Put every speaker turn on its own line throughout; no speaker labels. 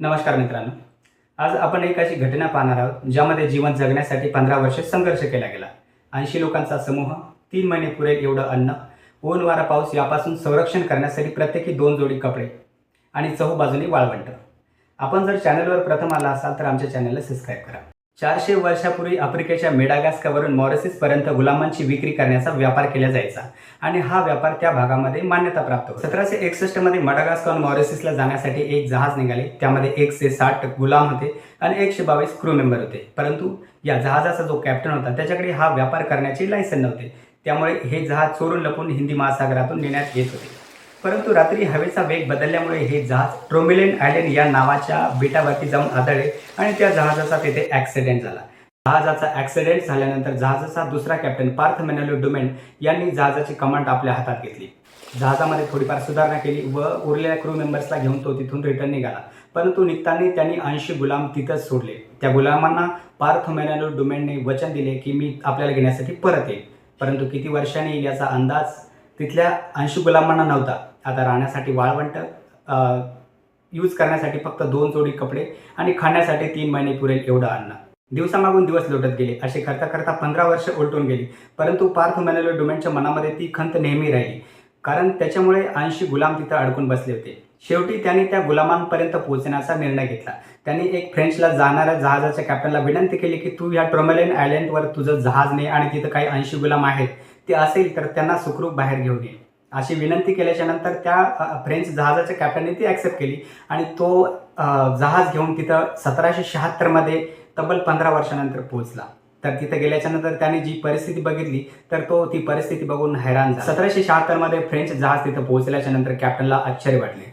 नमस्कार मित्रांनो. आज आपण एक अशी घटना पाहणार आहोत ज्यामध्ये जीवन जगण्यासाठी पंधरा वर्षे संघर्ष केला गेला. ऐंशी लोकांचा समूह तीन महिने पुरेल एवढं अन्न ऊन वारा पाऊस यापासून संरक्षण करण्यासाठी प्रत्येकी दोन जोडी कपडे आणि चहूबाजूने वाळवंट. आपण जर चॅनलवर प्रथम आला असाल तर आमच्या चॅनलला सबस्क्राईब करा. चारशे वर्षापूर्वी आफ्रिकेच्या मेडागास्कावरून मॉरिसिसपर्यंत गुलामांची विक्री करण्याचा व्यापार केला जायचा आणि हा व्यापार त्या भागामध्ये मान्यता प्राप्त होता. सतराशे एकसष्टमध्ये मडागास्कॉन मॉरिसिसला जाण्यासाठी एक जहाज निघाले. त्यामध्ये एकशे साठ गुलाम होते आणि एकशे बावीस क्रू मेंबर होते. परंतु या जहाजाचा जो कॅप्टन होता त्याच्याकडे हा व्यापार करण्याचे लायसन नव्हते. त्यामुळे हे जहाज चोरून लपून हिंदी महासागरातून नेण्यात येत होते. परंतु रात्री हवेचा वेग बदलल्यामुळे हे जहाज ट्रोमिलेन आयलंड या नावाच्या बेटावरती जाऊन आदळले आणि त्या जहाजाचा तेथे ॲक्सिडेंट झाला. जहाजाचा ॲक्सिडेंट झाल्यानंतर जहाजाचा दुसरा कॅप्टन पार्थ मेनलो डुमेन यांनी जहाजाची कमांड आपल्या हातात घेतली. जहाजामध्ये थोडीफार सुधारणा केली व उरलेल्या क्रू मेंबर्सला घेऊन तो तिथून रिटर्न निघाला. परंतु निघताना त्यांनी ऐंशी गुलाम तिथंच सोडले. त्या गुलामांना पार्थ मेनलो डुमेनने वचन दिले की मी आपल्याला घेण्यासाठी परत येईल परंतु किती वर्षांनी याचा अंदाज तिथल्या ऐंशी गुलामांना नव्हता. आता राहण्यासाठी वाळवंट यूज करण्यासाठी फक्त दोन जोडी कपडे आणि खाण्यासाठी तीन महिने पुरेल एवढं अन्न. दिवसामागून दिवस लोटत गेले. असे करता करता पंधरा वर्ष उलटून गेली. परंतु पार्थ मेनलो डुमेनच्या मनामध्ये ती खंत नेहमी राहिली. कारण त्याच्यामुळे ऐंशी गुलाम तिथं अडकून बसले होते. शेवटी त्यांनी त्या गुलामांपर्यंत पोहोचण्याचा निर्णय घेतला. त्यांनी एक फ्रेंचला जाणाऱ्या जहाजाच्या कॅप्टनला विनंती केली की तू या ट्रोमेलेन आयलँडवर तुझं जहाज ने आणि तिथं काही ऐंशी गुलाम आहेत ते असेल तर त्यांना सुखरूप बाहेर घेऊन ये. अशी विनंती केल्याच्यानंतर त्या फ्रेंच जहाजाच्या कॅप्टनने ती ॲक्सेप्ट केली. आणि तो जहाज घेऊन तिथं सतराशे शहात्तरमध्ये तब्बल पंधरा वर्षानंतर पोहोचला. तर तिथं गेल्याच्यानंतर त्याने जी परिस्थिती बघितली तर तो ती परिस्थिती बघून हैराण झाला. सतराशे शहात्तरमध्ये फ्रेंच जहाज तिथं पोहोचल्याच्या नंतर कॅप्टनला आश्चर्य वाटले.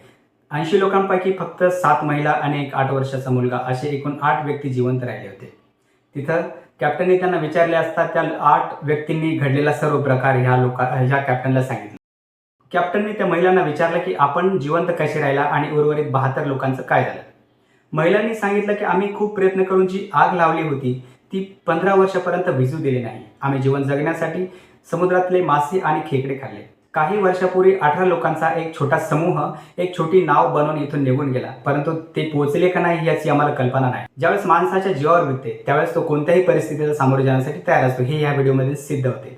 ऐंशी लोकांपैकी फक्त सात महिला आणि एक आठ वर्षाचा मुलगा असे एकूण आठ व्यक्ती जिवंत राहिले होते. तिथं कॅप्टनने त्यांना विचारले असता त्या आठ व्यक्तींनी घडलेला सर्व प्रकार ह्या लोका ह्या कॅप्टनला सांगितलं. कॅप्टनने त्या महिलांना विचारलं की आपण जिवंत कसे राहिला आणि उर्वरित बहात्तर लोकांचं काय झालं? महिलांनी सांगितलं की आम्ही खूप प्रयत्न करून जी आग लावली होती ती पंधरा वर्षापर्यंत भिजू दिली नाही. आम्ही जीवन जगण्यासाठी समुद्रातले मासे आणि खेकडे खाल्ले. काही वर्षापूर्वी अठरा लोकांचा एक छोटा समूह एक छोटी नाव बनवून इथून निघून गेला. परंतु ते पोहोचले का नाही याची आम्हाला कल्पना नाही. ज्यावेळेस माणसाच्या जीवावर विकते त्यावेळेस तो कोणत्याही परिस्थितीला सामोरे जाण्यासाठी तयार असतो. हे या व्हिडिओमध्ये सिद्ध होते.